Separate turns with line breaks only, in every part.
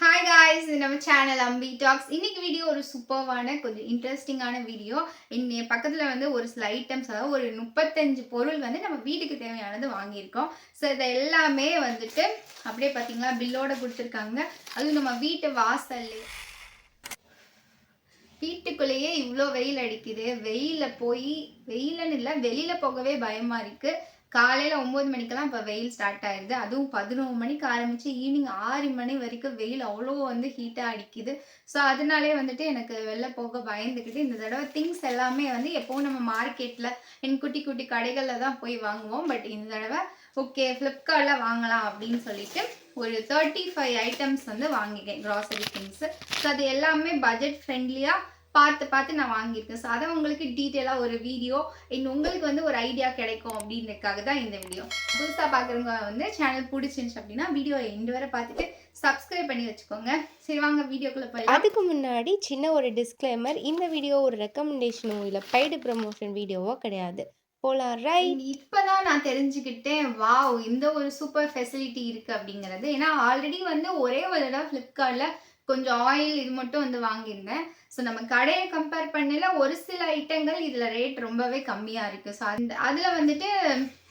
Hi guys இது நம்ம channel Ambi talks இன்னைக்கு வீடியோ ஒரு சூப்பர்வான கொஞ்சம் இன்ட்ரெஸ்டிங்கான வீடியோ இன்னைய பக்கத்தில் வந்து ஒரு சில ஐட்டம்ஸ் அதாவது ஒரு முப்பத்தஞ்சு பொருள் வந்து நம்ம வீட்டுக்கு தேவையானது வாங்கியிருக்கோம். ஸோ இதை எல்லாமே வந்துட்டு அப்படியே பார்த்தீங்களா பில்லோட கொடுத்துருக்காங்க. அதுவும் நம்ம வீட்டு வாசல்லே. வீட்டுக்குள்ளேயே இவ்வளோ வெயில் அடிக்குது. வெயிலில் போய் வெயிலன்னு இல்லை வெளியில் போகவே பயமாக இருக்குது காலையில் ஒம்பது மணிக்கெல்லாம் இப்போ வெயில் ஸ்டார்ட் ஆயிடுது அதுவும் பதினோரு மணிக்கு ஆரம்பித்து ஈவினிங் ஆறு மணி வரைக்கும் வெயில் அவ்வளோ வந்து ஹீட்டாக அடிக்குது. ஸோ அதனாலே வந்துட்டு எனக்கு வெளில போக பயந்துக்கிட்டு இந்த தடவை திங்ஸ் எல்லாமே வந்து எப்போவும் நம்ம மார்க்கெட்டில் என் குட்டி குட்டி கடைகளில் தான் போய் வாங்குவோம். பட் இந்த தடவை ஓகே ஃப்ளிப்கார்ட்டில் வாங்கலாம் அப்படின்னு சொல்லிட்டு ஒரு தேர்ட்டி ஃபைவ் ஐட்டம்ஸ் வந்து வாங்கிட்டேன் க்ராசரி திங்ஸு ஸோ அது எல்லாமே பட்ஜெட் ஃப்ரெண்ட்லியாக பார்த்து பார்த்து நான் வாங்கியிருக்கேன். ஸோ அதை உங்களுக்கு டீட்டெயிலாக ஒரு வீடியோ இன்னும் உங்களுக்கு வந்து ஒரு ஐடியா கிடைக்கும் அப்படின்றதுக்காக தான் இந்த வீடியோ புதுசாக பார்க்குறவங்க வந்து சேனல் பிடிச்சிருந்துச்சு அப்படின்னா வீடியோ எண்டு வரை பார்த்துட்டு சப்ஸ்கிரைப் பண்ணி வச்சுக்கோங்க. சரி வாங்க வீடியோக்குள்ளே போய்
அதுக்கு முன்னாடி சின்ன ஒரு டிஸ்க்ளைமர் இந்த வீடியோ ஒரு ரெக்கமெண்டேஷனோ இல்லை பெய்டு ப்ரமோஷன் வீடியோவோ கிடையாது. போலாம் ரைட்
இப்பதான் நான் தெரிஞ்சுக்கிட்டேன் வாவ் இந்த ஒரு சூப்பர் ஃபெசிலிட்டி இருக்கு அப்படிங்கிறது. ஏன்னா ஆல்ரெடி வந்து ஒரே ஒரு தடவை ஃப்ளிப்கார்ட்ல கொஞ்சம் ஆயில் இது மட்டும் வந்து வாங்கியிருந்தேன். ஸோ நம்ம கடையை கம்பேர் பண்ணல ஒரு சில ஐட்டங்கள் இதில் ரேட் ரொம்பவே கம்மியாக இருக்குது ஸோ அந்த அதில் வந்துட்டு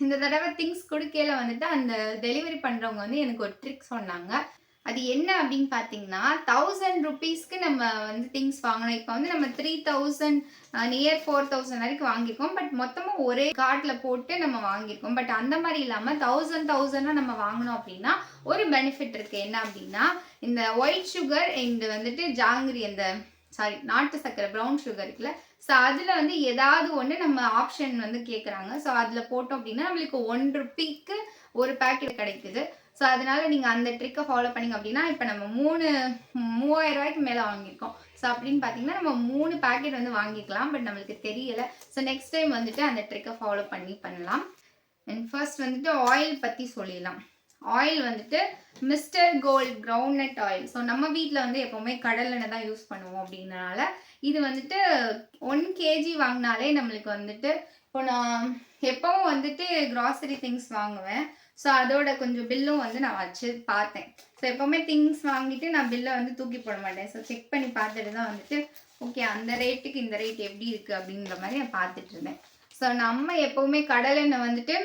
இந்த தடவை திங்ஸ் கொடுக்கையில் வந்துட்டு அந்த டெலிவரி பண்ணுறவங்க வந்து எனக்கு ஒரு ட்ரிக் சொன்னாங்க. அது என்ன அப்படின்னு பார்த்தீங்கன்னா தௌசண்ட் ருபீஸ்க்கு நம்ம வந்து திங்ஸ் வாங்கணும். இப்போ வந்து நம்ம three thousand near four thousand வரைக்கும் வாங்கியிருக்கோம் பட் மொத்தமாக ஒரே கார்டில் போட்டு நம்ம வாங்கியிருக்கோம் பட் அந்த மாதிரி இல்லாமல் தௌசண்ட் தௌசண்டாக நம்ம வாங்கினோம் அப்படின்னா ஒரு பெனிஃபிட் இருக்குது என்ன அப்படின்னா இந்த ஒயிட் சுகர் இந்த வந்துட்டு ஜாங்கிரி அந்த சாரி நாட்டு சர்க்கரை ப்ரௌன் சுகர் இருக்குல்ல. ஸோ அதில் வந்து ஏதாவது ஒன்று நம்ம ஆப்ஷன் வந்து கேட்குறாங்க ஸோ அதில் போட்டோம் அப்படின்னா நம்மளுக்கு ஒன் ருப்பிக்கு ஒரு பேக்கெட் கிடைக்குது. ஸோ அதனால நீங்கள் அந்த ட்ரிக்கை ஃபாலோ பண்ணிங்க அப்படின்னா இப்போ நம்ம மூணு மூவாயிரம் ரூபாய்க்கு மேலே வாங்கியிருக்கோம். ஸோ அப்படின்னு பார்த்தீங்கன்னா நம்ம மூணு பேக்கெட் வந்து வாங்கிக்கலாம் பட் நம்மளுக்கு தெரியலை. ஸோ நெக்ஸ்ட் டைம் வந்துட்டு அந்த ட்ரிக்கை ஃபாலோ பண்ணி பண்ணலாம். அண்ட் ஃபர்ஸ்ட் வந்துட்டு ஆயில் பற்றி சொல்லிடலாம். ஆயில் வந்துட்டு Mr Gold groundnut oil so நம்ம வீட்டில் வந்து எப்போவுமே கடலெண்ணெய் தான் யூஸ் பண்ணுவோம் அப்படின்றனால இது வந்துட்டு ஒன் கேஜி வாங்கினாலே நம்மளுக்கு வந்துட்டு இப்போ நான் எப்பவும் வந்துட்டு கிராசரி திங்ஸ் வாங்குவேன். ஸோ அதோட கொஞ்சம் பில்லும் வந்து நான் வச்சு பார்த்தேன். ஸோ எப்போவுமே திங்ஸ் வாங்கிட்டு நான் பில்லை வந்து தூக்கி போட மாட்டேன். ஸோ செக் பண்ணி பார்த்துட்டு தான் வந்துட்டு ஓகே அந்த ரேட்டுக்கு இந்த ரேட் எப்படி இருக்குது அப்படின்ற மாதிரி நான் பார்த்துட்டு இருந்தேன். ஸோ நம்ம எப்போவுமே கடலெண்ணெய் வந்துட்டு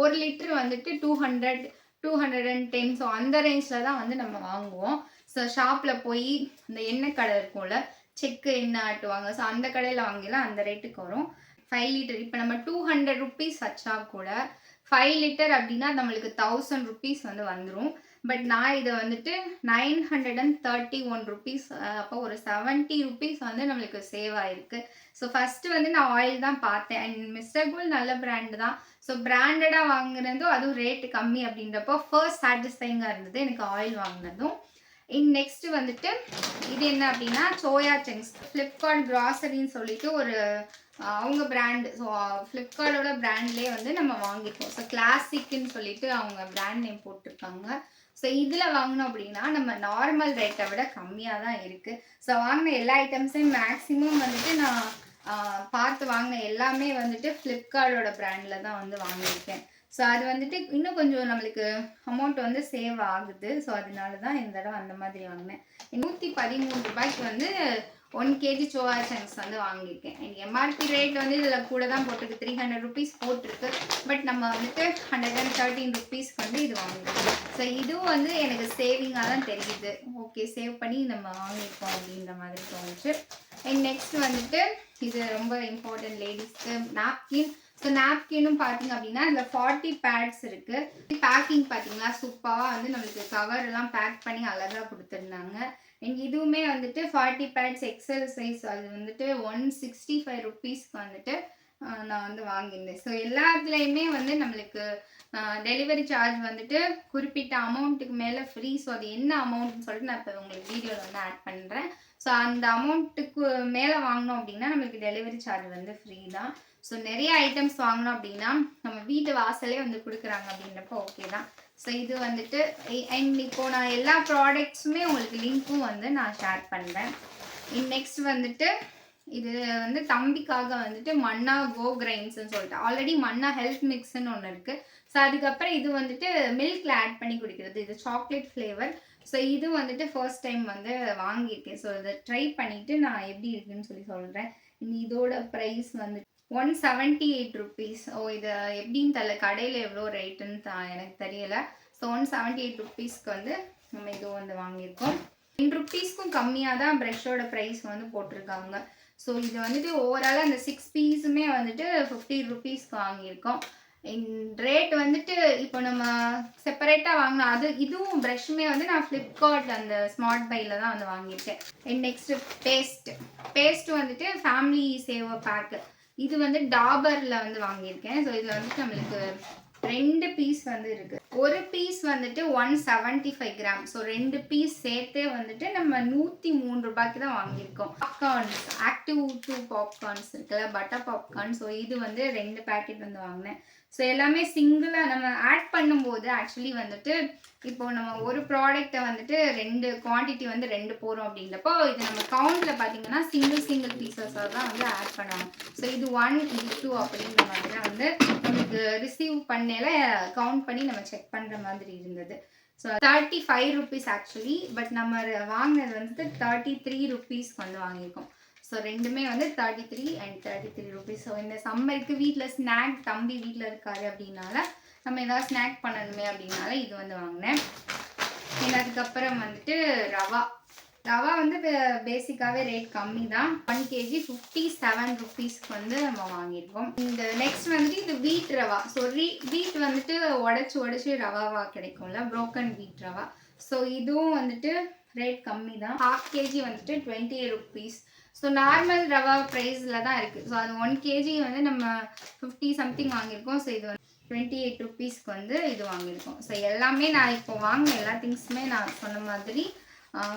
ஒரு லிட்டர் வந்துட்டு two hundred two hundred and ten so அந்த ரேஞ்சில் தான் வந்து நம்ம வாங்குவோம். ஸோ ஷாப்பில் போய் இந்த எண்ணெய் கடை இருக்கும்ல செக்கு எண்ணெய் ஆட்டுவாங்க. ஸோ அந்த கடையில் வாங்கிலாம் அந்த ரேட்டுக்கு வரும். ஃபைவ் லிட்டர் இப்போ நம்ம டூ ஹண்ட்ரட் ருபீஸ் வச்சா கூட ஃபைவ் லிட்டர் அப்படின்னா நம்மளுக்கு தௌசண்ட் ருபீஸ் வந்து வந்துடும் பட் நான் இதை வந்துட்டு nine hundred and thirty one rupees அப்போ ஒரு செவன்ட்டி ருபீஸ் வந்து நம்மளுக்கு சேவ் ஆயிருக்கு. ஸோ ஃபஸ்ட்டு வந்து நான் ஆயில் தான் பார்த்தேன். அண்ட் மிஸ்டர் கோல் நல்ல பிராண்டு தான். ஸோ பிராண்டடாக வாங்குனதும் அதுவும் ரேட்டு கம்மி அப்படின்றப்போ ஃபர்ஸ்ட் சாட்டிஸ்ஃபைங்காக இருந்தது எனக்கு ஆயில் வாங்கினதும். இன் நெக்ஸ்ட் வந்துட்டு இது என்ன அப்படின்னா சோயா சங்க்ஸ் ஃப்ளிப்கார்ட் கிராசரின்னு சொல்லிட்டு ஒரு அவங்க பிராண்ட் ஸோ ஃப்ளிப்கார்ட்டோட பிராண்ட்லேயே வந்து நம்ம வாங்கிப்போம் ஸோ கிளாசிக்னு சொல்லிட்டு அவங்க பிராண்ட் நேம் போட்டிருக்காங்க. ஸோ இதில் வாங்கினோம் அப்படின்னா நம்ம நார்மல் ரேட்டை விட கம்மியாக தான் இருக்குது ஸோ வாங்கின எல்லா ஐட்டம்ஸையும் மேக்ஸிமம் வந்துட்டு நான் பார்த்து வாங்கின எல்லாமே வந்துட்டு ஃப்ளிப்கார்ட்டோட பிராண்டில் தான் வந்து வாங்கியிருக்கேன். ஸோ அது வந்துட்டு இன்னும் கொஞ்சம் நம்மளுக்கு அமௌண்ட் வந்து சேவ் ஆகுது. ஸோ அதனால தான் இந்த தடவை அந்த மாதிரி வாங்கினேன். நூற்றி பதிமூணு ரூபாய்க்கு வந்து ஒன் கேஜி சோயா சங்க்ஸ் வந்து வாங்கியிருக்கேன். எனக்கு எம்ஆர்பி ரேட் வந்து இதில் கூட தான் போட்டிருக்கு. த்ரீ ஹண்ட்ரட் ருபீஸ் போட்டிருக்கு. பட் நம்ம வந்துட்டு ஹண்ட்ரட் அண்ட் தேர்ட்டின் ருபீஸ்க்கு வந்து இது வாங்கிருக்கோம் ஸோ இதுவும் வந்து எனக்கு சேவிங்காக தான் தெரியுது. ஓகே சேவ் பண்ணி நம்ம வாங்கியிருக்கோம் அப்படின்ற மாதிரி தோணுச்சு. அண்ட் நெக்ஸ்ட் வந்துட்டு இது ரொம்ப இம்பார்ட்டன்ட் லேடிஸ்க்கு நாப்கின் ஸோ நாப்கினும் பார்த்தீங்க அப்படின்னா இதில் ஃபார்ட்டி பேட்ஸ் இருக்குது பேக்கிங் பார்த்தீங்களா சூப்பராக வந்து நம்மளுக்கு கவர் எல்லாம் பேக் பண்ணி அழகாக கொடுத்துருந்தாங்க. எனக்கு இதுவுமே வந்துட்டு ஃபார்ட்டி பேட்ஸ் எக்ஸல் சைஸ் அது வந்துட்டு ஒன் சிக்ஸ்டி ஃபைவ் ருபீஸ்க்கு வந்துட்டு நான் வந்து வாங்கியிருந்தேன். ஸோ எல்லாத்துலேயுமே வந்து நம்மளுக்கு டெலிவரி சார்ஜ் வந்துட்டு குறிப்பிட்ட அமௌண்ட்டுக்கு மேலே ஃப்ரீ ஸோ அது என்ன அமௌண்ட்னு சொல்லிட்டு நான் இப்போ உங்களுக்கு வீடியோவில் வந்து ஆட் பண்ணுறேன் ஸோ அந்த அமௌண்ட்டுக்கு மேலே வாங்கினோம் அப்படின்னா நம்மளுக்கு டெலிவரி சார்ஜ் வந்து ஃப்ரீ தான். ஸோ நிறைய ஐட்டம்ஸ் வாங்கினோம் அப்படின்னா நம்ம வீட்டு வாசலே வந்து கொடுக்குறாங்க அப்படின்றப்போ ஓகே தான். ஸோ இது வந்துட்டு அண்ட் இப்போ நான் எல்லா ப்ராடக்ட்ஸுமே உங்களுக்கு லிங்க்கும் வந்து நான் ஷேர் பண்ணுறேன் நெக்ஸ்ட் வந்துட்டு இது வந்து தம்பிக்காக வந்துட்டு மன்னா கோ கிரைன்ஸ்ன்னு சொல்லிட்டு ஆல்ரெடி மன்னா ஹெல்த் மிக்ஸ்ன்னு ஒன்று இருக்குது ஸோ அதுக்கப்புறம் இது வந்துட்டு மில்கில் ஆட் பண்ணி குடிக்கிறது. இது சாக்லேட் ஃப்ளேவர் ஸோ இது வந்துட்டு ஃபர்ஸ்ட் டைம் வந்து வாங்கியிருக்கேன். ஸோ இதை ட்ரை பண்ணிவிட்டு நான் எப்படி இருக்குன்னு சொல்லி சொல்கிறேன் இதோட ப்ரைஸ் வந்து ஒன் செவன்ட்டி எயிட் ருபீஸ் ஓ இது எப்படின்னு தெரியல. கடையில் எவ்வளோ ரேட்டுன்னு த எனக்கு தெரியல. ஸோ ஒன் செவன்ட்டி எயிட் ருபீஸ்க்கு வந்து நம்ம இது வந்து வாங்கியிருக்கோம். டென் ருபீஸ்க்கும் கம்மியாக தான் ப்ரஷோட ப்ரைஸ் வந்து போட்டிருக்காங்க. ஸோ இது வந்துட்டு ஓவராலாக அந்த சிக்ஸ் பீஸுமே வந்துட்டு ஃபிஃப்டி ருபீஸ்க்கு வாங்கியிருக்கோம். ரேட் வந்துட்டு இப்போ நம்ம செப்பரேட்டாக வாங்கினோம் அது இதுவும் ப்ரஷ்ஷுமே வந்து நான் ஃப்ளிப்கார்ட் அந்த ஸ்மார்ட் பையில் தான் வந்து வாங்கியிருக்கேன். அண்ட் நெக்ஸ்ட்டு பேஸ்ட் பேஸ்ட் வந்துட்டு ஃபேமிலி சேவர் பேக்கு இது வந்து டாபரில் வந்து வாங்கியிருக்கேன். ஸோ இதில் வந்துட்டு நம்மளுக்கு ரெண்டு பீஸ் வந்து இருக்கு. ஒரு பீஸ் வந்துட்டு one seventy five gram so ரெண்டு பீஸ் சேர்த்தே வந்துட்டு நம்ம நூற்றி மூணு ரூபாய்க்கு தான் வாங்கியிருக்கோம். பாப்கார்ன்ஸ் ஆக்டிவ் டூ பாப்கார்ன்ஸ் இருக்குல்ல பட்டர் பாப்கார்ன் ஸோ இது வந்து ரெண்டு பேக்கெட் வந்து வாங்கினேன். ஸோ எல்லாமே சிங்கிளாக நம்ம ஆட் பண்ணும்போது ஆக்சுவலி வந்துட்டு இப்போ நம்ம ஒரு ப்ராடக்ட்டை வந்துட்டு ரெண்டு குவான்டிட்டி வந்து ரெண்டு போகிறோம் அப்படின்றப்போ இது நம்ம கவுண்டில் பார்த்தீங்கன்னா சிங்கிள் சிங்கிள் பீசஸாக தான் வந்து ஆட் பண்ணுவாங்க. ஸோ இது ஒன் இது டூ அப்படின்ற மாதிரி தான் வந்து நமக்கு ரிசீவ் பண்ணையில் கவுண்ட் பண்ணி நம்ம செக் பண்ணுற மாதிரி இருந்தது. So thirty five rupees actually but நம்ம வாங்கினது வந்துட்டு தேர்ட்டி த்ரீ ருபீஸ்க்கு வந்து வாங்கியிருக்கோம். ஸோ ரெண்டுமே வந்து thirty three and thirty three rupees so இந்த சம்மருக்கு வீட்டில் ஸ்நாக் தம்பி வீட்டில் இருக்காரு அப்படின்னால நம்ம ஏதாவது ஸ்நாக் பண்ணணுமே அப்படின்னால இது வந்து வாங்கினேன். And அதுக்கப்புறம் வந்துட்டு ரவா. ரவா வந்து பேசிக்காகவே ரேட் கம்மி தான் ஒன் கேஜி ஃபிஃப்டி செவன் ருபீஸ்க்கு வந்து நம்ம வாங்கியிருக்கோம். இந்த நெக்ஸ்ட் வந்துட்டு இது வீட் ரவா. ஸோ ரீ வீட் வந்துட்டு உடச்சி உடச்சி ரவாவா கிடைக்கும்ல ப்ரோக்கன் வீட் ரவா. ஸோ இதுவும் வந்துட்டு ரேட் கம்மி தான் ஹாஃப் கேஜி வந்துட்டு twenty eight rupees so normal rava ப்ரைஸில் தான் இருக்குது ஸோ அது ஒன் கேஜி வந்து நம்ம ஃபிஃப்டி சம்திங் வாங்கியிருக்கோம். ஸோ இது வந்து டுவெண்ட்டி எயிட் ருபீஸ்க்கு வந்து இது வாங்கியிருக்கோம். ஸோ எல்லாமே நான் இப்போ வாங்கின எல்லா திங்ஸுமே நான் சொன்ன மாதிரி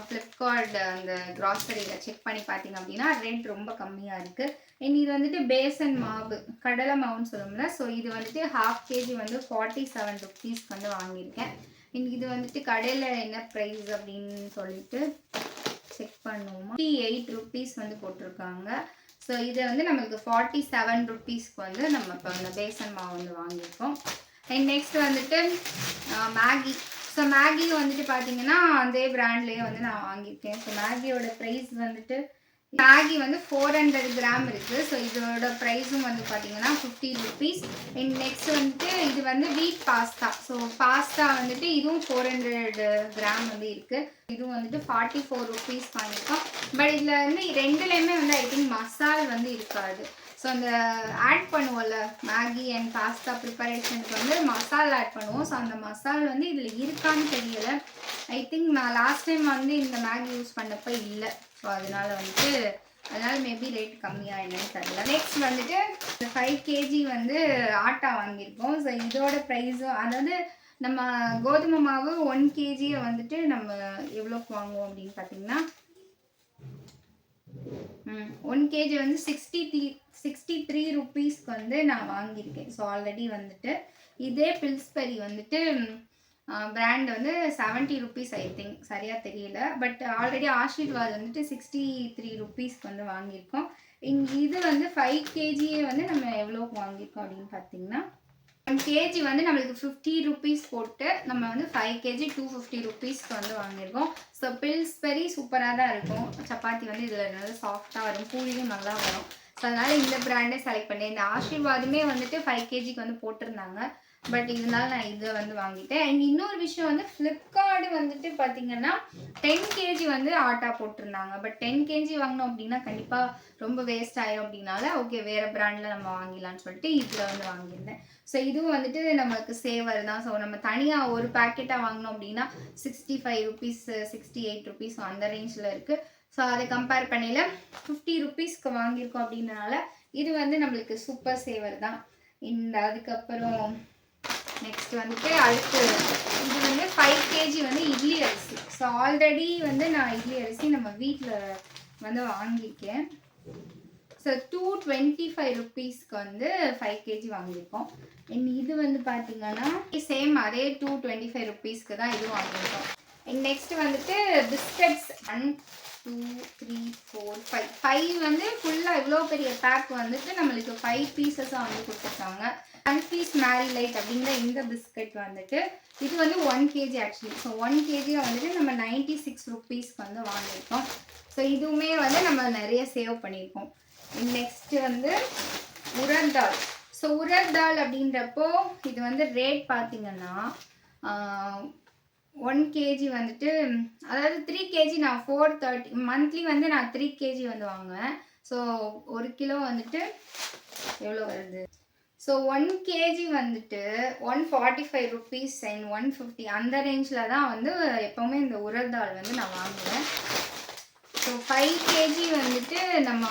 ஃப்ளிப்கார்ட் அந்த க்ராசரியில் செக் பண்ணி பார்த்தீங்க அப்படின்னா ரேட் ரொம்ப கம்மியாக இருக்குது அண்ட் இது வந்துட்டு பேசன் மாவு கடலை மாவுன்னு சொல்லுவோம்ல. ஸோ இது வந்துட்டு ஹாஃப் கேஜி வந்து ஃபார்ட்டி செவன் ருபீஸ்க்கு வந்து வாங்கியிருக்கேன். அண்ட் இது வந்துட்டு கடையில் என்ன ப்ரைஸ் அப்படின்னு சொல்லிட்டு செக் பண்ணுவோமா? ஃபிஃப்டி எயிட் ருபீஸ் வந்து போட்டிருக்காங்க. ஸோ இதை வந்து நம்மளுக்கு ஃபார்ட்டி செவன் ருபீஸ்க்கு வந்து நம்ம இப்போ அந்த பேசன் மாவு வந்து வாங்கியிருக்கோம். அண்ட் நெக்ஸ்ட் வந்துட்டு மேகி ஸோ மேகி வந்துட்டு பார்த்தீங்கன்னா அதே பிராண்ட்லேயே வந்து நான் வாங்கியிருக்கேன். ஸோ மேகியோட ப்ரைஸ் வந்துட்டு மேகி வந்து ஃபோர் ஹண்ட்ரட் கிராம் இருக்குது ஸோ இதோட ப்ரைஸும் வந்து பார்த்தீங்கன்னா ஃபிஃப்டி ருபீஸ் அண்ட் நெக்ஸ்ட் வந்துட்டு இது வந்து வீட் பாஸ்தா ஸோ பாஸ்தா வந்துட்டு இதுவும் ஃபோர் ஹண்ட்ரட் கிராம் வந்து இருக்குது இதுவும் வந்துட்டு ஃபார்ட்டி ஃபோர் ருபீஸ் வாங்கியிருக்கோம். பட் இதில் வந்து ரெண்டுலேயுமே வந்து ஐ திங்க் மசால் வந்து இருக்காது. ஸோ அந்த ஆட் பண்ணுவோம்ல மேகி அண்ட் பாஸ்தா ப்ரிப்பரேஷனுக்கு வந்து மசால் ஆட் பண்ணுவோம். ஸோ அந்த மசால் வந்து இதில் இருக்கான்னு தெரியலை. ஐ திங்க் நான் லாஸ்ட் டைம் வந்து இந்த மேகி யூஸ் பண்ணப்போ இல்லை. ஸோ அதனால வந்துட்டு அதனால மேபி ரேட் கம்மியாக என்னன்னு தெரியல. நெக்ஸ்ட் வந்துட்டு இந்த ஃபைவ் கேஜி வந்து ஆட்டா வாங்கியிருக்கோம். ஸோ இதோட ப்ரைஸும் அதாவது நம்ம கோதுமை மாவு ஒன் கேஜியை வந்துட்டு நம்ம எவ்வளோக்கு வாங்குவோம் அப்படின்னு பார்த்தீங்கன்னா ஒன் கேஜி வந்து சிக்ஸ்டி த்ரீ சிக்ஸ்டி த்ரீ ருபீஸ்க்கு வந்து நான் வாங்கியிருக்கேன். ஸோ ஆல்ரெடி வந்துட்டு இதே பில்ஸ்பெரி வந்துட்டு பிராண்ட் வந்து செவன்ட்டி ருபீஸ் ஐ திங்க் சரியாக தெரியல. பட் ஆல்ரெடி ஆஷீர்வாத் வந்துட்டு சிக்ஸ்டி த்ரீ ருபீஸ்க்கு வந்து வாங்கியிருக்கோம். இங்க இது வந்து ஃபைவ் கேஜியே வந்து நம்ம எவ்வளோக்கு வாங்கியிருக்கோம் அப்படின்னு பார்த்தீங்கன்னா ஒன் கேஜி வந்து நம்மளுக்கு ஃபிஃப்டி ருபீஸ் போட்டு நம்ம வந்து ஃபைவ் கேஜி டூ ஃபிஃப்டி ருபீஸ்க்கு வந்து வாங்கியிருக்கோம். ஸோ பில்ஸ்பெரி சூப்பராக தான் இருக்கும். சப்பாத்தி வந்து இதில் நல்லா சாஃப்டாக வரும். பூரியும் நல்லா வரும். ஸோ அதனால் இந்த பிராண்டே செலக்ட் பண்ணேன். இந்த ஆஷீர்வாதுமே வந்துட்டு ஃபைவ் கேஜிக்கு வந்து போட்டிருந்தாங்க. பட் இருந்தாலும் நான் இதை வந்து வாங்கிட்டேன். அண்ட் இன்னொரு விஷயம் வந்து ஃப்ளிப்கார்டு வந்துட்டு பார்த்தீங்கன்னா டென் கேஜி வந்து ஆட்டா போட்டிருந்தாங்க. பட் டென் கேஜி வாங்கினோம் அப்படின்னா கண்டிப்பாக ரொம்ப வேஸ்ட் ஆயிரும் அப்படின்னால ஓகே வேறு பிராண்டில் நம்ம வாங்கிடலாம்னு சொல்லிட்டு இதில் வந்து வாங்கியிருந்தேன். ஸோ இதுவும் வந்துட்டு நம்மளுக்கு சேவர் தான். ஸோ நம்ம தனியாக ஒரு பேக்கெட்டாக வாங்கினோம் அப்படின்னா sixty five rupees sixty eight rupees அந்த ரேஞ்சில் இருக்குது ஸோ அதை கம்பேர் பண்ணையில ஃபிஃப்டி ருபீஸ்க்கு வாங்கியிருக்கோம் அப்படின்றனால இது வந்து நம்மளுக்கு சூப்பர் சேவர் தான். இந்த அதுக்கப்புறம் நெக்ஸ்ட் வந்துட்டு அடுத்து இது வந்து ஃபைவ் கேஜி வந்து இட்லி அரிசி. ஸோ ஆல்ரெடி வந்து நான் இட்லி அரிசி நம்ம வீட்டில் வந்து வாங்கியிருக்கேன். ஸோ டூ டுவெண்ட்டி ஃபைவ் ருபீஸ்க்கு வந்து ஃபைவ் கேஜி வாங்கியிருக்கோம். அண்ட் இது வந்து பார்த்தீங்கன்னா சேம் அதே டூ டுவெண்ட்டி ஃபைவ் ருபீஸ்க்கு தான் இது வாங்கியிருக்கோம். அண்ட் நெக்ஸ்ட் வந்துட்டு biscuits one two three four five five வந்து ஃபுல்லாக இவ்வளோ பெரிய பேக் வந்துட்டு நம்மளுக்கு ஃபைவ் பீசஸாக வந்து கொடுத்துருக்காங்க. கன்ஃபீஸ் மேரி லைட் அப்படிங்கிற இந்த பிஸ்கட் வந்துட்டு இது வந்து one KG actually so one கேஜியில் வந்துட்டு நம்ம நைன்டி சிக்ஸ் ருபீஸ்க்கு வந்து வாங்கியிருக்கோம். ஸோ இதுவுமே வந்து நம்ம நிறைய சேவ் பண்ணியிருக்கோம். நெக்ஸ்ட் வந்து உரத் தால் ஸோ உரத் தால் அப்படின்றப்போ இது வந்து ரேட் பார்த்தீங்கன்னா ஒன் கேஜி வந்துட்டு அதாவது த்ரீ கேஜி நான் ஃபோர் தேர்ட்டி மந்த்லி வந்து நான் த்ரீ கேஜி வந்து வாங்குவேன். ஸோ ஒரு கிலோ வந்துட்டு எவ்வளோ வருது? ஸோ ஒன் கேஜி வந்துட்டு one forty five rupees and one fifty அந்த ரேஞ்சில் தான் வந்து எப்போவுமே இந்த உரல் தால் வந்து நான் வாங்குவேன். ஸோ ஃபைவ் கேஜி வந்துட்டு நம்ம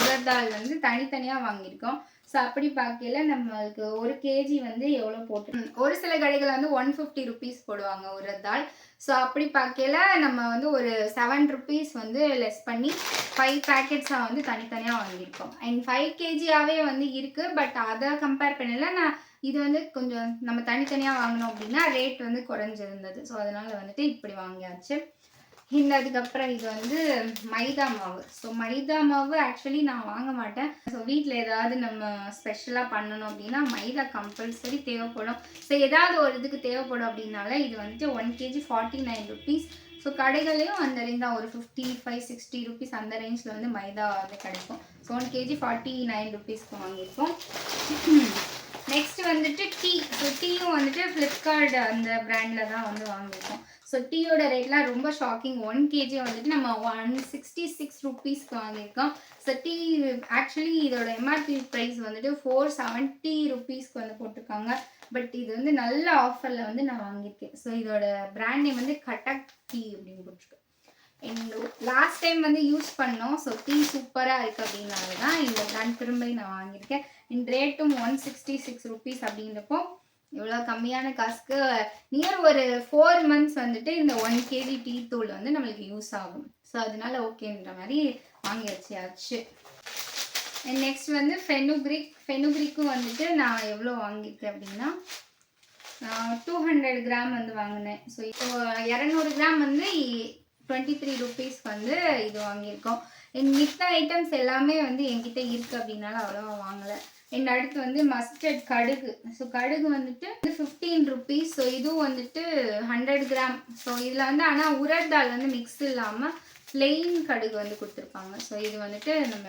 உரல் தால் வந்து தனித்தனியாக வாங்கியிருக்கோம். ஸோ அப்படி பார்க்கையில நம்மளுக்கு ஒரு கேஜி வந்து எவ்வளோ போட்டு ஒரு சில கடைகளில் வந்து ஒன் ஃபிஃப்டி ருபீஸ் போடுவாங்க ஒரு தால் ஸோ அப்படி பார்க்கையில நம்ம வந்து ஒரு செவன் ருபீஸ் வந்து லெஸ் பண்ணி ஃபைவ் பேக்கெட்ஸாக வந்து தனித்தனியாக வாங்கியிருக்கோம். அண்ட் ஃபைவ் கேஜியாகவே வந்து இருக்குது பட் அதை கம்பேர் பண்ணல. நான் இது வந்து கொஞ்சம் நம்ம தனித்தனியாக வாங்கினோம் அப்படின்னா ரேட் வந்து குறைஞ்சிருந்தது. ஸோ அதனால் வந்துட்டு இப்படி வாங்கியாச்சு. இந்த அதுக்கப்புறம் இது வந்து மைதா மாவு. ஸோ மைதா மாவு ஆக்சுவலி நான் வாங்க மாட்டேன். ஸோ வீட்டில் ஏதாவது நம்ம ஸ்பெஷலாக பண்ணணும் அப்படின்னா மைதா கம்பல்சரி தேவைப்படும். ஸோ ஏதாவது ஒரு இதுக்கு தேவைப்படும் அப்படின்னால இது வந்துட்டு one KG forty nine rupees so கடைகளையும் அந்த ரேஞ்ச் தான். ஒரு ஃபிஃப்டி ஃபைவ் சிக்ஸ்டி ருபீஸ் அந்த ரேஞ்சில் வந்து மைதா வந்து கிடைக்கும். So one KG forty nine ருபீஸ்க்கு வாங்கியிருக்கோம். நெக்ஸ்ட் வந்துட்டு டீ ஸோ டீயும் வந்துட்டு ஃப்ளிப்கார்ட் அந்த ப்ராண்டில் தான் வந்து வாங்கியிருக்கோம். ஸோ டீயோட ரேட்லாம் ரொம்ப ஷாக்கிங் ஒன் கேஜி வந்துட்டு நம்ம ஒன் சிக்ஸ்டி சிக்ஸ் ருபீஸ்க்கு வாங்கியிருக்கோம். ஸோ டீ ஆக்சுவலி இதோட எம்ஆர்பி ப்ரைஸ் வந்துட்டு ஃபோர் செவன்ட்டி ருபீஸ்க்கு வந்து போட்டிருக்காங்க. பட் இது வந்து நல்ல ஆஃபரில் வந்து நான் வாங்கியிருக்கேன். ஸோ இதோட பிராண்ட் நேம் வந்து கட்டக் டீ அப்படின்னு போட்டிருக்கு. அண்ட் லாஸ்ட் டைம் வந்து யூஸ் பண்ணோம். ஸோ டீ சூப்பராக இருக்குது அப்படின்னால தான் இந்த பிராண்ட் திரும்ப நான் வாங்கியிருக்கேன். இந்த ரேட்டும் ஒன் சிக்ஸ்டி சிக்ஸ் ருபீஸ் அப்படின்றப்போ இவ்வளோ கம்மியான காசுக்கு நியர் ஒரு ஃபோர் மந்த்ஸ் வந்துட்டு இந்த ஒன் கேஜி டீ தூள் வந்து நம்மளுக்கு யூஸ் ஆகும். ஸோ அதனால ஓகேன்ற மாதிரி வாங்கி வச்சியாச்சு நெக்ஸ்ட் வந்து ஃபெனுக்ரிக் ஃபெனுக்ரிக்கும் வந்துட்டு நான் எவ்வளோ வாங்கியிருக்கேன் அப்படின்னா டூ ஹண்ட்ரட் கிராம் வந்து வாங்கினேன். ஸோ இப்போ இரநூறு கிராம் வந்து டுவெண்ட்டி த்ரீ ருபீஸ் வந்து இது வாங்கியிருக்கோம். என் மித்த ஐட்டம்ஸ் எல்லாமே வந்து என்கிட்ட இருக்குது அப்படின்னால அவ்வளோவா வாங்கலை. என் அடுத்து வந்து மஸ்டர்ட் கடுகு. ஸோ கடுகு வந்துட்டு ஃபிஃப்டீன் ருபீஸ் ஸோ இதுவும் வந்துட்டு ஹண்ட்ரட் கிராம் ஸோ இதில் வந்து ஆனால் உரட் தால் வந்து மிக்ஸ் இல்லாமல் பிளெயின் கடுகு வந்து கொடுத்துருப்பாங்க. ஸோ இது வந்துட்டு நம்ம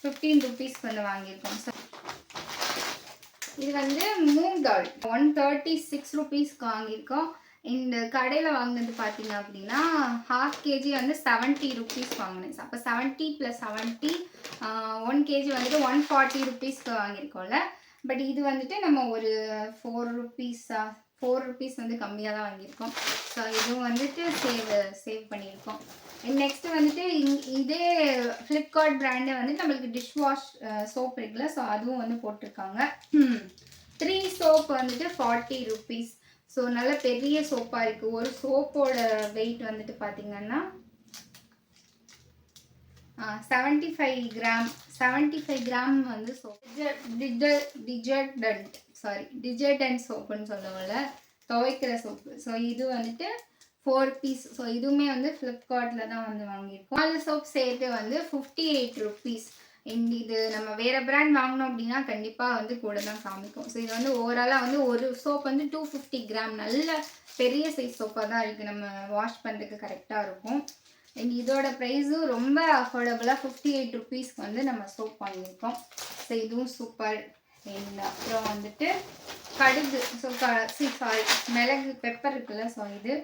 ஃபிஃப்டீன் ருபீஸ்க்கு வந்து வாங்கியிருக்கோம். ஸோ இது வந்து மூங் தால் ஒன் தேர்ட்டி சிக்ஸ் ருபீஸ்க்கு வாங்கியிருக்கோம். இந்த கடையில் வாங்கினது பார்த்தீங்க அப்படின்னா ஹாஃப் கேஜி வந்து செவன்ட்டி ருபீஸ் வாங்கினேன் அப்போ seventy plus seventy one KG வந்துட்டு ஒன் ஃபார்ட்டி ருபீஸ்க்கு வாங்கியிருக்கோம்ல. பட் இது வந்துட்டு நம்ம ஒரு ஃபோர் ருபீஸா ஃபோர் ருபீஸ் வந்து கம்மியாக தான் வாங்கியிருக்கோம். ஸோ இதுவும் வந்துட்டு சேவ் சேவ் பண்ணியிருக்கோம். நெக்ஸ்ட்டு வந்துட்டு இங் இதே ஃப்ளிப்கார்ட் பிராண்டே வந்து நம்மளுக்கு டிஷ் வாஷ் சோப் இருக்குல்ல ஸோ அதுவும் வந்து போட்டிருக்காங்க. Hmm. த்ரீ சோப் வந்துட்டு ஃபார்ட்டி ருபீஸ் ஸோ நல்ல பெரிய சோப்பாக இருக்குது ஒரு சோப்போட வெயிட் வந்துட்டு பார்த்தீங்கன்னா seventy five gram seventy five gram வந்து சோப் டிஜர்டன்ட் சாரி டிஜர்டன்ட் சோப்புன்னு சொல்லவில்ல துவைக்கிற சோப்பு ஸோ இது வந்துட்டு ஃபோர் பீஸ் ஸோ இதுவுமே வந்து ஃப்ளிப்கார்ட்டில் தான் வந்து வாங்கியிருக்கோம். நாலு சோப் சேர்த்து வந்து ஃபிஃப்டி எயிட் ருபீஸ் அண்ட் இது நம்ம வேறு பிராண்ட் வாங்கினோம் அப்படின்னா கண்டிப்பாக வந்து கூட தான் காமிக்கும். ஸோ இது வந்து ஓவராலாக வந்து ஒரு சோப் வந்து டூ ஃபிஃப்டி கிராம் நல்ல பெரிய சைஸ் சோப்பாக தான் இருக்குது நம்ம வாஷ் பண்ணுறதுக்கு கரெக்டாக இருக்கும். அண்ட் இதோட ப்ரைஸும் ரொம்ப அஃபோர்டபுளாக ஃபிஃப்டி எயிட் ருபீஸ்க்கு வந்து நம்ம சோப் வாங்கியிருக்கோம். ஸோ இதுவும் சூப்பர் அண்ட் அப்புறம் வந்துட்டு கடுகு. ஸோ க சாரி மிளகு பெப்பர் இருக்குல்ல ஸோ இது.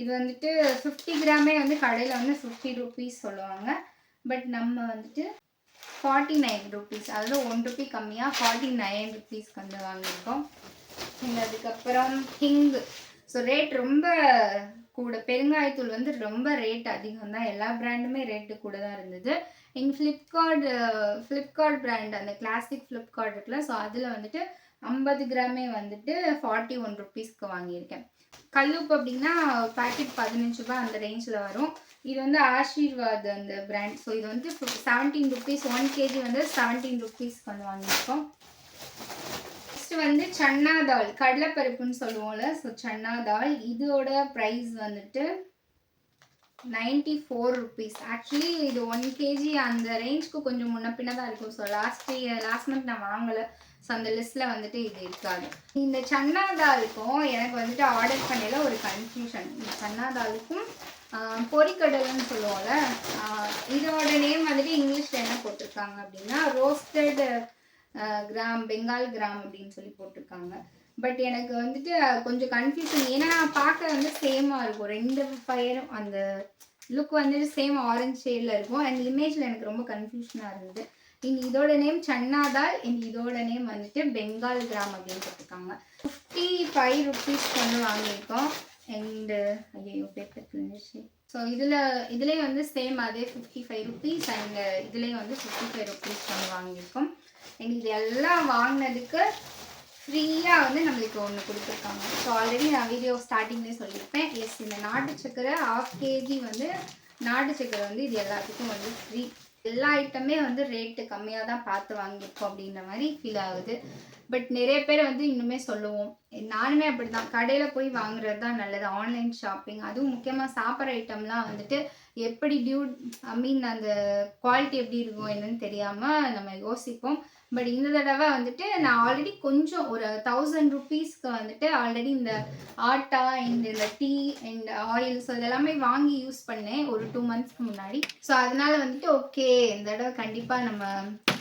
இது வந்துட்டு ஃபிஃப்டி கிராமே வந்து கடையில் வந்து ஃபிஃப்டி ருபீஸ் சொல்லுவாங்க. பட் நம்ம வந்துட்டு ஃபார்ட்டி நைன் ருபீஸ் அதாவது ஒன் ருபி கம்மியாக ஃபார்ட்டி நைன் ருபீஸ்க்கு வந்து வாங்கியிருக்கோம். And அதுக்கப்புறம் ஹிங்கு ஸோ ரேட் ரொம்ப கூட பெருங்காயத்தூள் வந்து ரொம்ப ரேட் அதிகம் தான். எல்லா பிராண்டுமே ரேட்டு கூட தான் இருந்தது. எங்கள் ஃப்ளிப்கார்ட் ஃப்ளிப்கார்ட் பிராண்ட் அந்த கிளாசிக் ஃப்ளிப்கார்ட் இருக்குல்ல ஸோ அதில் வந்துட்டு ஐம்பது கிராமே வந்துட்டு ஃபார்ட்டி ஒன் ருபீஸ்க்கு வாங்கியிருக்கேன் கல்லுப்பு அப்படின்னா பேக்கெட் பதினஞ்சு ரூபாய் அந்த ரேஞ்சில் வரும். இது வந்து ஆஷீர்வாத் அந்த பிராண்ட் ஸோ இது வந்து செவன்டீன் ருபீஸ் ஒன் கேஜி வந்து செவன்டீன் ருபீஸ்க்கு வந்து வாங்கியிருக்கோம். நெக்ஸ்ட் வந்து சன்னா தால் கடலைப்பருப்புன்னு சொல்லுவோம்ல ஸோ சன்னா தால் இதோட ப்ரைஸ் வந்துட்டு நைன்டி ஃபோர் ருபீஸ் ஆக்சுவலி இது ஒன் கேஜி அந்த ரேஞ்ச்க்கு கொஞ்சம் முன்ன பின்ன தான் இருக்கும் ஸோ லாஸ்ட் லாஸ்ட் மந்த் நான் வாங்கலை. ஸோ அந்த லிஸ்ட்டில் வந்துட்டு இது இருக்காது. இந்த சன்னா தாலுக்கும் எனக்கு வந்துட்டு ஆர்டர் பண்ணல ஒரு கன்ஃபியூஷன் இந்த சன்னா தாலுக்கும் சொல்லுவோம்ல இதோட நேம் வந்துட்டு இங்கிலீஷில் என்ன போட்டிருக்காங்க அப்படின்னா ரோஸ்டட் கிராம் பெங்கால் கிராம் அப்படின்னு சொல்லி போட்டிருக்காங்க. பட் எனக்கு வந்துட்டு கொஞ்சம் கன்ஃபியூஷன் ஏன்னா பார்க்க வந்து சேமாக இருக்கும். ரெண்டு பயிரும் அந்த லுக் வந்துட்டு சேம் ஆரஞ்சு ஷேடில் இருக்கும். அண்ட் இமேஜில் எனக்கு ரொம்ப கன்ஃபியூஷனாக இருந்தது. இனி இதோட நேம் சன்னா தால் இனி இதோட நேம் வந்துட்டு பெங்கால் கிராம் அப்படின்னு போட்டிருக்காங்க ஃபிஃப்டி ஃபைவ் ருபீஸ் வந்து வாங்கியிருக்கோம். அண்டு ஐயோ பேப்பர் கிழிஞ்சிச்சு ஸோ இதில் இதுலேயும் வந்து சேம் அதே ஃபிஃப்டி ஃபைவ் ருபீஸ் அண்ட் இதுலேயும் வந்து ஃபிஃப்டி ஃபைவ் ருபீஸ் வந்து வாங்கியிருக்கோம். அண்ட் இது எல்லாம் வாங்கினதுக்கு ஃப்ரீயாக வந்து நம்மளுக்கு ஒன்று கொடுத்துருக்காங்க. ஸோ ஆல்ரெடி நான் வீடியோ ஸ்டார்டிங்லேயே சொல்லியிருப்பேன். எஸ் இந்த நாட்டு சக்கரை ஆஃப் கேஜி வந்து நாட்டு சக்கரை வந்து இது எல்லாத்துக்கும் வந்து ஃப்ரீ எல்லா ஐட்டமே வந்து ரேட்டு கம்மியாக தான் பார்த்து வாங்கியிருக்கோம் அப்படின்ற மாதிரி ஃபீல் ஆகுது. பட் நிறைய பேர் வந்து இன்னுமே சொல்லுவோம். நானுமே அப்படி தான் கடையில் போய் வாங்குறது தான் நல்லது. ஆன்லைன் ஷாப்பிங் அதுவும் முக்கியமாக சாப்பிட்ற ஐட்டம்லாம் வந்துட்டு எப்படி டியூ ஐ மீன் அந்த குவாலிட்டி எப்படி இருக்கும் என்னன்னு தெரியாமல் நம்ம யோசிப்போம். பட் இந்த தடவை வந்துட்டு நான் ஆல்ரெடி கொஞ்சம் ஒரு தௌசண்ட் ருபீஸ்க்கு வந்துட்டு ஆல்ரெடி இந்த ஆட்டா அண்ட் இந்த டீ அண்ட் ஆயில் ஸோ இதெல்லாமே வாங்கி யூஸ் பண்ணேன் ஒரு டூ மந்த்ஸ்க்கு முன்னாடி. ஸோ அதனால வந்துட்டு ஓகே இந்த தடவை கண்டிப்பாக நம்ம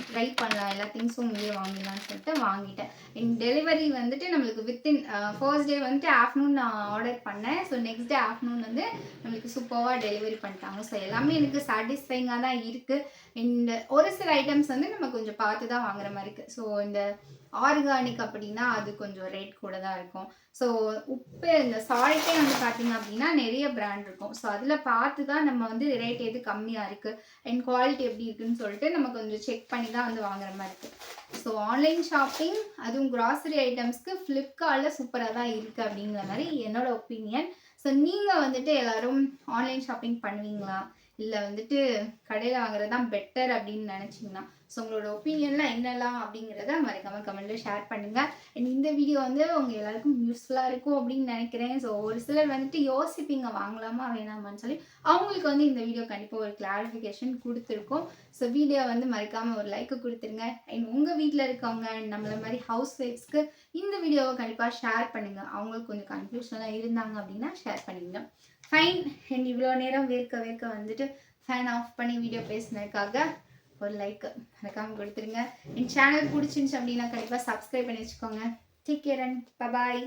ட்ரை பண்ணலாம் எல்லா திங்ஸும் உள்ளே வாங்கிடலாம்னு சொல்லிட்டு வாங்கிட்டேன். இன் டெலிவரி வந்துட்டு நம்மளுக்கு வித்தின் ஃபர்ஸ்ட் டே வந்துட்டு ஆஃப்டர்நூன் நான் ஆர்டர் பண்ணேன். ஸோ நெக்ஸ்ட் டே ஆஃப்டர்நூன் வந்து நம்மளுக்கு சூப்பராக டெலிவரி பண்ணிட்டாங்க. ஸோ எல்லாமே எனக்கு சாட்டிஸ்ஃபைங்காக தான் இருக்குது இந்த ஒரு சில ஐட்டம்ஸ் வந்து நம்ம கொஞ்சம் பார்த்து தான் வாங்குற மாதிரி இருக்குது ஸோ இந்த ஆர்கானிக் அப்படின்னா அது கொஞ்சம் ரேட் கூட தான் இருக்கும். ஸோ உப்பு இந்த சால்ட்டே வந்து பார்த்தீங்க அப்படின்னா நிறைய பிராண்ட் இருக்கும். ஸோ அதில் பார்த்து தான் நம்ம வந்து ரேட் எது கம்மியாக இருக்குது அண்ட் குவாலிட்டி எப்படி இருக்குன்னு சொல்லிட்டு நம்ம கொஞ்சம் செக் பண்ணி தான் தான் வந்து வாங்குற மாதிரி இருக்குது ஸோ ஆன்லைன் ஷாப்பிங் அதுவும் கிராசரி ஐட்டம்ஸ்க்கு ஃப்ளிப்கார்ட்டில் சூப்பராக தான் இருக்குது அப்படிங்கிற மாதிரி என்னோட ஒப்பீனியன் ஸோ நீங்கள் வந்துட்டு எல்லோரும் ஆன்லைன் ஷாப்பிங் பண்ணுவீங்களா? இல்லை வந்துட்டு கடையில் வாங்குறது தான் பெட்டர் அப்படின்னு நினச்சிங்கன்னா ஸோ உங்களோட ஒப்பீனியன்லாம் என்னலாம் அப்படிங்கிறத மறக்காம கமெண்ட்டில் ஷேர் பண்ணுங்கள் அண்ட் இந்த வீடியோ வந்து உங்கள் எல்லாருக்கும் யூஸ்ஃபுல்லாக இருக்கும் அப்படின்னு நினைக்கிறேன். ஸோ ஒரு சிலர் வந்துட்டு யோசிப்பீங்க வாங்கலாமா வேணாமான்னு சொல்லி. அவங்களுக்கு வந்து இந்த வீடியோ கண்டிப்பாக ஒரு கிளாரிஃபிகேஷன் கொடுத்துருக்கோம். ஸோ வீடியோ வந்து மறக்காமல் ஒரு லைக்கு கொடுத்துருங்க. அண்ட் உங்கள் வீட்டில் இருக்கவங்க அண்ட் நம்மள மாதிரி ஹவுஸ் ஒய்ஃப்ஸ்க்கு இந்த வீடியோவை கண்டிப்பாக ஷேர் பண்ணுங்கள் அவங்களுக்கு கொஞ்சம் கன்ஃபியூஷனாக இருந்தாங்க அப்படின்னா ஷேர் பண்ணிடுங்க. ஃபைன் என் இவ்வளோ நேரம் வேர்க்க வேர்க்க வந்துட்டு ஃபேன் ஆஃப் பண்ணி வீடியோ பேசினதுக்காக ஒரு லைக் மறக்காமல் கொடுத்துருங்க. என் சேனல் பிடிச்சிருந்துச்சு அப்படின்னா கண்டிப்பாக சப்ஸ்கிரைப் பண்ணி வச்சுக்கோங்க. Take care and bye bye